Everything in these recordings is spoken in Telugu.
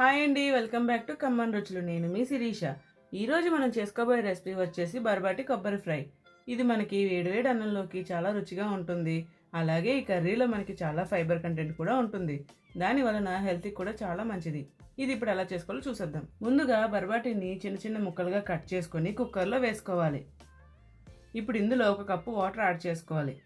హాయ్ అండి వెల్కమ్ బ్యాక్ టు కమ్మన్ రుచులు. నేను మీ శిరీష. ఈరోజు మనం చేసుకోబోయే రెసిపీ వచ్చేసి బర్బాటి కొబ్బరి ఫ్రై. ఇది మనకి వేడివేడి అన్నంలోకి చాలా రుచిగా ఉంటుంది. అలాగే ఈ కర్రీలో మనకి చాలా ఫైబర్ కంటెంట్ కూడా ఉంటుంది. దాని వలన హెల్త్కి కూడా చాలా మంచిది. ఇది ఇప్పుడు ఎలా చేసుకోవాలో చూసేద్దాం. ముందుగా బర్బాటిని చిన్న చిన్న ముక్కలుగా కట్ చేసుకొని కుక్కర్లో వేసుకోవాలి. ఇప్పుడు ఇందులో ఒక కప్పు వాటర్ యాడ్ చేసుకోవాలి.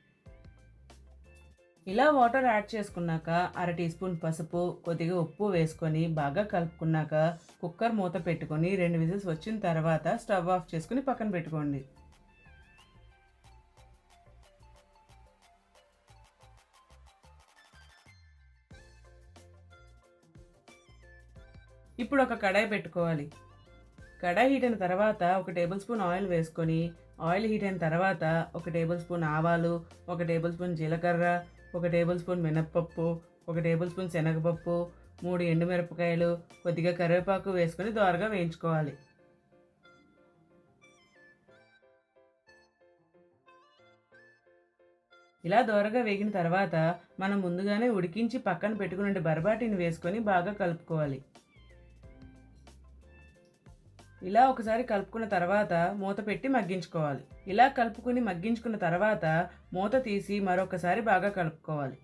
ఇలా వాటర్ యాడ్ చేసుకున్నాక అర టీ స్పూన్ పసుపు కొద్దిగా ఉప్పు వేసుకొని బాగా కలుపుకున్నాక కుక్కర్ మూత పెట్టుకొని రెండు విజిల్స్ వచ్చిన తర్వాత స్టవ్ ఆఫ్ చేసుకుని పక్కన పెట్టుకోండి. ఇప్పుడు ఒక కడాయి పెట్టుకోవాలి. కడాయి హీట్ అయిన తర్వాత ఒక టేబుల్ స్పూన్ ఆయిల్ వేసుకొని ఆయిల్ హీట్ అయిన తర్వాత ఒక టేబుల్ స్పూన్ ఆవాలు ఒక టేబుల్ స్పూన్ జీలకర్ర ఒక టేబుల్ స్పూన్ మినప్పప్పు ఒక టేబుల్ స్పూన్ శనగపప్పు మూడు ఎండుమిరపకాయలు కొద్దిగా కరివేపాకు వేసుకొని దోరగా వేయించుకోవాలి. ఇలా దోరగా వేగిన తర్వాత మనం ముందుగానే ఉడికించి పక్కన పెట్టుకుని బరబాటిని వేసుకొని బాగా కలుపుకోవాలి. ఇలా ఒకసారి కలుపుకున్న తర్వాత మూత పెట్టి మగ్గించుకోవాలి. ఇలా కలుపుకుని మగ్గించుకున్న తర్వాత మూత తీసి మరొకసారి బాగా కలుపుకోవాలి.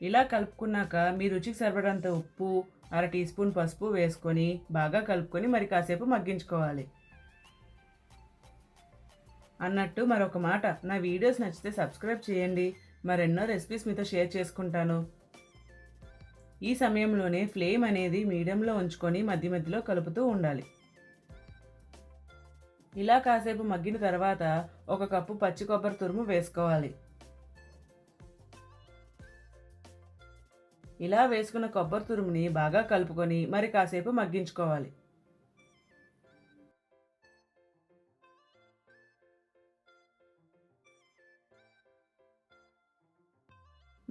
ఇలా కలుపుకున్నాక మీ రుచికి సరిపడంత ఉప్పు అర టీ స్పూన్ పసుపు వేసుకొని బాగా కలుపుకొని మరి కాసేపు మగ్గించుకోవాలి. అన్నట్టు మరొక మాట. నా వీడియోస్ నచ్చితే సబ్స్క్రైబ్ చేయండి. మరెన్నో రెసిపీస్ మీతో షేర్ చేసుకుంటాను. ఈ సమయంలోనే ఫ్లేమ్ అనేది మీడియంలో ఉంచుకొని మధ్య మధ్యలో కలుపుతూ ఉండాలి. ఇలా కాసేపు మగ్గిన తర్వాత ఒక కప్పు పచ్చి కొబ్బరి తురుము వేసుకోవాలి. ఇలా వేసుకున్న కొబ్బరి తురుముని బాగా కలుపుకొని మరి కాసేపు మగ్గించుకోవాలి.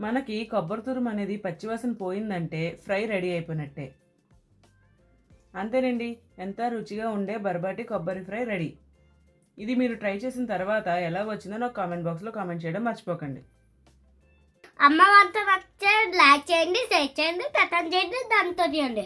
మనకి కొబ్బరి తురుము అనేది పచ్చివాసన పోయిందంటే ఫ్రై రెడీ అయిపోయినట్టే. అంతేనండి ఎంత రుచిగా ఉండే బర్బాటి కొబ్బరి ఫ్రై రెడీ. ఇది మీరు ట్రై చేసిన తర్వాత ఎలా వచ్చిందో నాకు కామెంట్ బాక్స్లో కామెంట్ చేయడం మర్చిపోకండి. అమ్మ వంట లైక్ చేయండి షేర్ చేయండి కథం చేయండి దాంతో చేయండి.